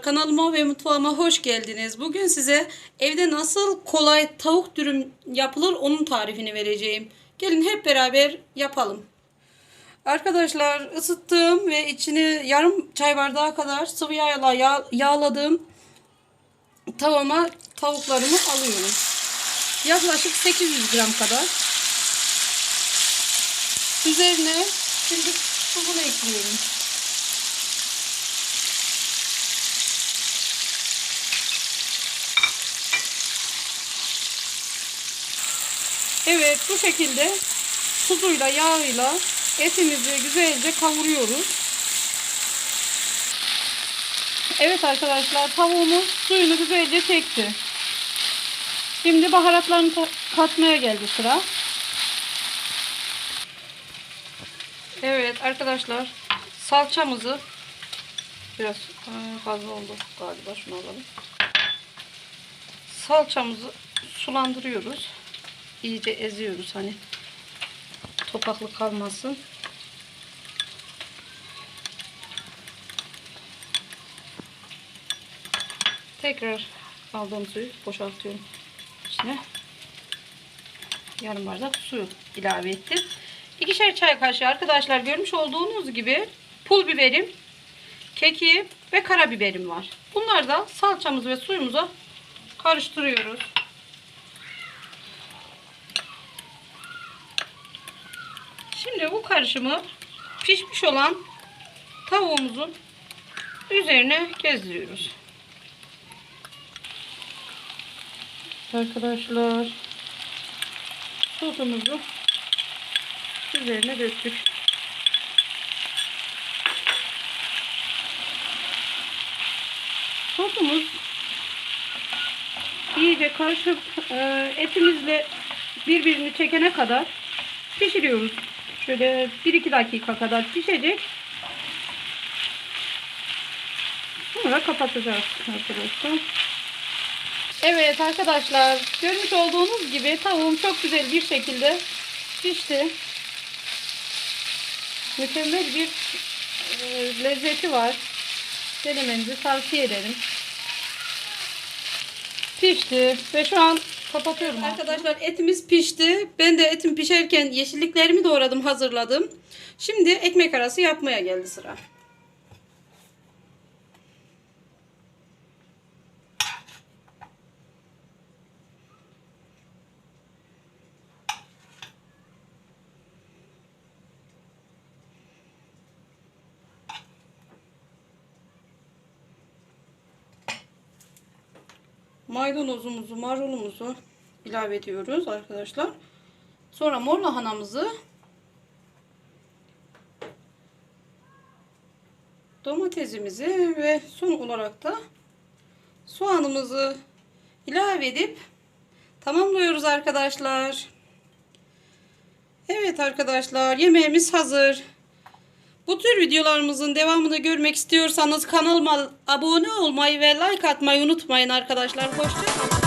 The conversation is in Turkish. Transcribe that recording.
Kanalıma ve mutfağıma hoş geldiniz. Bugün size evde nasıl kolay tavuk dürüm yapılır onun tarifini vereceğim. Gelin hep beraber yapalım. Arkadaşlar ısıttığım ve içini yarım çay bardağı kadar sıvı yağla yağ, yağladığım tavama tavuklarımı alıyorum. Yaklaşık 800 gram kadar. Üzerine şimdi tuzunu ekliyorum. Evet bu şekilde tuzuyla yağıyla etimizi güzelce kavuruyoruz. Evet arkadaşlar tavuğumuz suyunu güzelce çekti. Şimdi baharatlarını katmaya geldi sıra. Evet arkadaşlar salçamızı biraz fazla oldu galiba şunu alalım. Salçamızı sulandırıyoruz. İyice eziyoruz hani topaklı kalmasın. Tekrar aldığım suyu boşaltıyorum içine. Yarım bardak su ilave ettim. İkişer çay kaşığı arkadaşlar görmüş olduğunuz gibi pul biberim, kekiğim ve karabiberim var. Bunları da salçamız ve suyumuza karıştırıyoruz. Şimdi bu karışımı pişmiş olan tavuğumuzun üzerine gezdiriyoruz. Arkadaşlar sosumuzu üzerine döktük. Sosumuz iyice karışıp e, etimizle birbirini çekene kadar pişiriyoruz. Şöyle 1-2 dakika kadar pişecek. Sonra kapatacağız arkadaşlar. Evet arkadaşlar görmüş olduğunuz gibi tavuğum çok güzel bir şekilde pişti. Mükemmel bir e, lezzeti var. Denemenizi tavsiye ederim. Pişti ve şu an kapatıyorum. Arkadaşlar etimiz pişti. Ben de etim pişerken yeşilliklerimi doğradım, hazırladım. Şimdi ekmek arası yapmaya geldi sıra. Maydanozumuzu, marulumuzu ilave ediyoruz arkadaşlar. Sonra mor lahanamızı domatesimizi ve son olarak da soğanımızı ilave edip tamamlıyoruz arkadaşlar. Evet arkadaşlar yemeğimiz hazır. Bu tür videolarımızın devamını görmek istiyorsanız kanalıma abone olmayı ve like atmayı unutmayın arkadaşlar. Hoşçakalın.